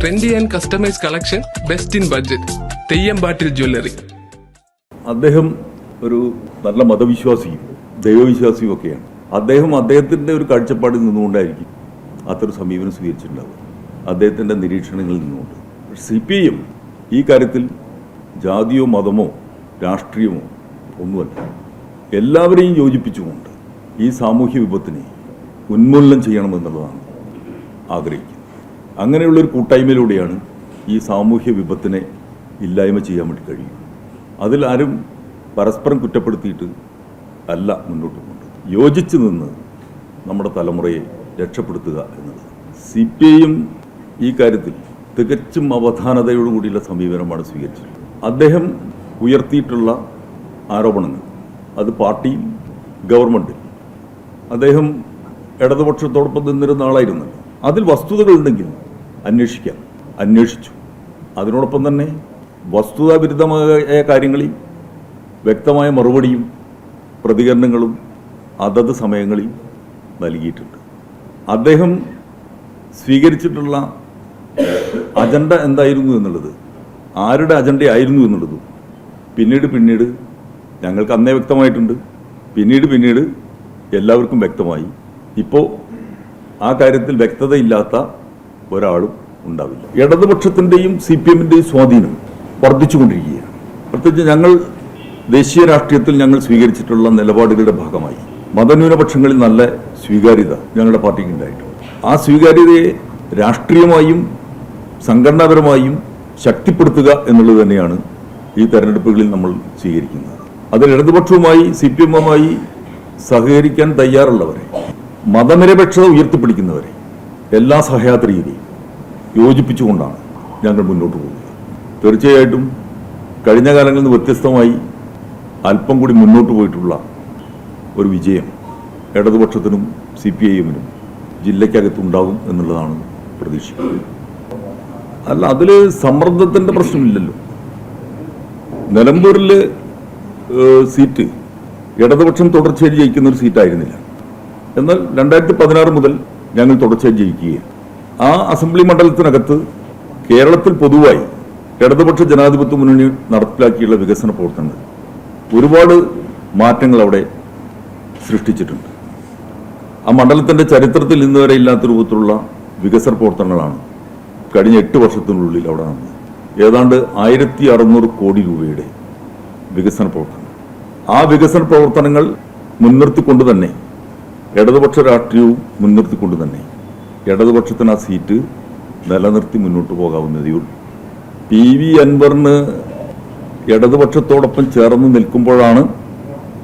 Trendy and customise collection best in budget തെയ്യമ്പാട്ടിൽ jewellery അദ്ദേഹം ഒരു നല്ല മതവിശ്വാസിയും ദൈവവിശ്വാസിയും ഒക്കെയാണ്. അദ്ദേഹം അദ്ദേഹത്തിന്റെ ഒരു കാഴ്ചപ്പാടിൽ നിന്നുകൊണ്ടായിരിക്കും അത്തരം സമീപനം സ്വീകരിച്ചിട്ടുണ്ടാവുക. അദ്ദേഹത്തിന്റെ നിരീക്ഷണങ്ങളിൽ നിന്നുകൊണ്ട്. സി പി എം ഈ കാര്യത്തിൽ ജാതിയോ മതമോ രാഷ്ട്രീയമോ ഒന്നുമല്ല. എല്ലാവരെയും യോജിപ്പിച്ചുകൊണ്ട് ഈ സാമൂഹ്യ വിപത്തിനെ ഉന്മൂലനം ചെയ്യണമെന്നുള്ളതാണ് ആഗ്രഹിക്കുന്നത് അങ്ങനെയുള്ളൊരു കൂട്ടായ്മയിലൂടെയാണ് ഈ സാമൂഹ്യ വിപത്തിനെ ഇല്ലായ്മ ചെയ്യാൻ വേണ്ടി കഴിയും അതിൽ ആരും പരസ്പരം കുറ്റപ്പെടുത്തിയിട്ട് അല്ല മുന്നോട്ട് പോകുന്നത് യോജിച്ച് നിന്ന് നമ്മുടെ തലമുറയെ രക്ഷപ്പെടുത്തുക എന്നത്. സി പി ഐയും ഈ കാര്യത്തിൽ തികച്ചും അവധാനതയോടുകൂടിയുള്ള സമീപനമാണ് സ്വീകരിച്ചത് അദ്ദേഹം ഉയർത്തിയിട്ടുള്ള ആരോപണങ്ങൾ. അത് പാർട്ടിയിൽ ഗവൺമെന്റിൽ അദ്ദേഹം ഇടതുപക്ഷത്തോടൊപ്പം നിന്നിരുന്ന ആളായിരുന്നു അതിൽ വസ്തുതകളുണ്ടെങ്കിൽ അന്വേഷിക്കാം. അന്വേഷിച്ചു. അതിനോടൊപ്പം തന്നെ വസ്തുതാവിരുദ്ധമായ കാര്യങ്ങളിൽ വ്യക്തമായ മറുപടിയും പ്രതികരണങ്ങളും അതത് സമയങ്ങളിൽ നൽകിയിട്ടുണ്ട്. അദ്ദേഹം സ്വീകരിച്ചിട്ടുള്ള അജണ്ട എന്തായിരുന്നു എന്നുള്ളത് ആരുടെ അജണ്ടയായിരുന്നു എന്നുള്ളത് പിന്നീട് പിന്നീട് ഞങ്ങൾക്ക് അന്നേ വ്യക്തമായിട്ടുണ്ട്. പിന്നീട് പിന്നീട് എല്ലാവർക്കും വ്യക്തമായി. ഇപ്പോൾ ആ കാര്യത്തിൽ വ്യക്തതയില്ലാത്ത ഒരാളും ഉണ്ടാവില്ല. ഇടതുപക്ഷത്തിന്റെയും സി പി എമ്മിന്റെയും സ്വാധീനം വർദ്ധിച്ചുകൊണ്ടിരിക്കുകയാണ്. പ്രത്യേകിച്ച് ഞങ്ങൾ ദേശീയ രാഷ്ട്രീയത്തിൽ ഞങ്ങൾ സ്വീകരിച്ചിട്ടുള്ള നിലപാടുകളുടെ ഭാഗമായി. മതന്യൂനപക്ഷങ്ങളിൽ നല്ല സ്വീകാര്യത ഞങ്ങളുടെ പാർട്ടിക്ക് ഉണ്ടായിട്ടുണ്ട്. ആ സ്വീകാര്യതയെ രാഷ്ട്രീയമായും സംഘടനാപരമായും ശക്തിപ്പെടുത്തുക എന്നുള്ളത് തന്നെയാണ് ഈ തെരഞ്ഞെടുപ്പുകളിൽ നമ്മൾ സ്വീകരിക്കുന്നത്. അതിൽ ഇടതുപക്ഷവുമായി സി പി എമ്മുമായി സഹകരിക്കാൻ തയ്യാറുള്ളവരെ മതനിരപേക്ഷത ഉയർത്തിപ്പിടിക്കുന്നവരെ എല്ലാ സഹയാത്രിയിലെയും യോജിപ്പിച്ചുകൊണ്ടാണ് ഞങ്ങൾ മുന്നോട്ട് പോകുന്നത്. തീർച്ചയായിട്ടും കഴിഞ്ഞ കാലങ്ങളിൽ നിന്ന് വ്യത്യസ്തമായി അല്പം കൂടി മുന്നോട്ട് പോയിട്ടുള്ള ഒരു വിജയം ഇടതുപക്ഷത്തിനും സി പി ഐ എമ്മിനും ജില്ലയ്ക്കകത്തുണ്ടാകും എന്നുള്ളതാണ് പ്രതീക്ഷിക്കുന്നത് അല്ല അതിൽ സമ്മർദ്ദത്തിന്റെ പ്രശ്നമില്ലല്ലോ. നിലമ്പൂരിൽ സീറ്റ് ഇടതുപക്ഷം തുടർച്ചയായി ജയിക്കുന്ന ഒരു സീറ്റായിരുന്നില്ല. എന്നാൽ രണ്ടായിരത്തി പതിനാറ് മുതൽ ഞങ്ങൾ തുടർച്ചയായി ജയിക്കുകയും. ആ അസംബ്ലി മണ്ഡലത്തിനകത്ത് കേരളത്തിൽ പൊതുവായി ഇടതുപക്ഷ ജനാധിപത്യ മുന്നണി നടപ്പിലാക്കിയുള്ള വികസന പ്രവർത്തനങ്ങൾ ഒരുപാട് മാറ്റങ്ങൾ അവിടെ സൃഷ്ടിച്ചിട്ടുണ്ട്. ആ മണ്ഡലത്തിന്റെ ചരിത്രത്തിൽ ഇന്ന് വരെ ഇല്ലാത്ത രൂപത്തിലുള്ള വികസന പ്രവർത്തനങ്ങളാണ് കഴിഞ്ഞ എട്ട് വർഷത്തിനുള്ളിൽ അവിടെ നടന്നത്. ഏതാണ്ട് ആയിരത്തി അറുന്നൂറ് കോടി രൂപയുടെ വികസന പ്രവർത്തനം ആ വികസന പ്രവർത്തനങ്ങൾ മുൻനിർത്തിക്കൊണ്ട് തന്നെ ഇടതുപക്ഷ രാഷ്ട്രീയവും മുൻനിർത്തിക്കൊണ്ട് തന്നെ ഇടതുപക്ഷത്തിന് ആ സീറ്റ് നിലനിർത്തി മുന്നോട്ട് പോകാവുന്നതേ ഉള്ളൂ. പി വി അൻവറിന് ഇടതുപക്ഷത്തോടൊപ്പം ചേർന്ന് നിൽക്കുമ്പോഴാണ്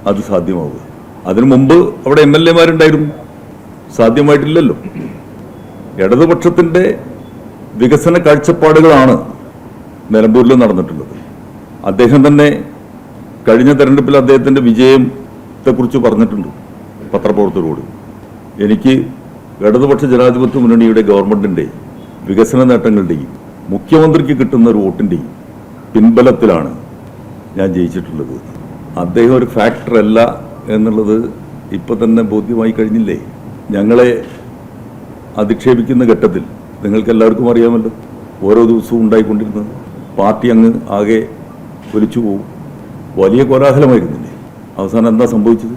അത് സാധ്യമാവുക. അതിനു മുമ്പ് അവിടെ എം എൽ എമാരുണ്ടായിരുന്നു. സാധ്യമായിട്ടില്ലല്ലോ. ഇടതുപക്ഷത്തിന്റെ വികസന കാഴ്ചപ്പാടുകളാണ് നിലമ്പൂരിൽ നടന്നിട്ടുള്ളത്. അദ്ദേഹം തന്നെ കഴിഞ്ഞ തെരഞ്ഞെടുപ്പിൽ അദ്ദേഹത്തിന്റെ വിജയത്തെക്കുറിച്ച് പറഞ്ഞിട്ടുണ്ട്. പത്രപ്രവർത്തകരോട്. എനിക്ക് ഇടതുപക്ഷ ജനാധിപത്യ മുന്നണിയുടെ ഗവൺമെന്റിന്റെ വികസന നേട്ടങ്ങളുടെയും മുഖ്യമന്ത്രിക്ക് കിട്ടുന്ന ഒരു വോട്ടിന്റെയും പിൻബലത്തിലാണ് ഞാൻ ജയിച്ചിട്ടുള്ളത്. അദ്ദേഹം ഒരു ഫാക്ടർ അല്ല എന്നുള്ളത് ഇപ്പൊ തന്നെ ബോധ്യമായി കഴിഞ്ഞില്ലേ? ഞങ്ങളെ അധിക്ഷേപിക്കുന്ന ഘട്ടത്തിൽ നിങ്ങൾക്ക് എല്ലാവർക്കും അറിയാമല്ലോ ഓരോ ദിവസവും ഉണ്ടായിക്കൊണ്ടിരുന്നത്. പാർട്ടി അങ്ങ് ആകെ ഒലിച്ചു പോകും വലിയ കോലാഹലമായിരുന്നില്ലേ? അവസാനം എന്താ സംഭവിച്ചത്?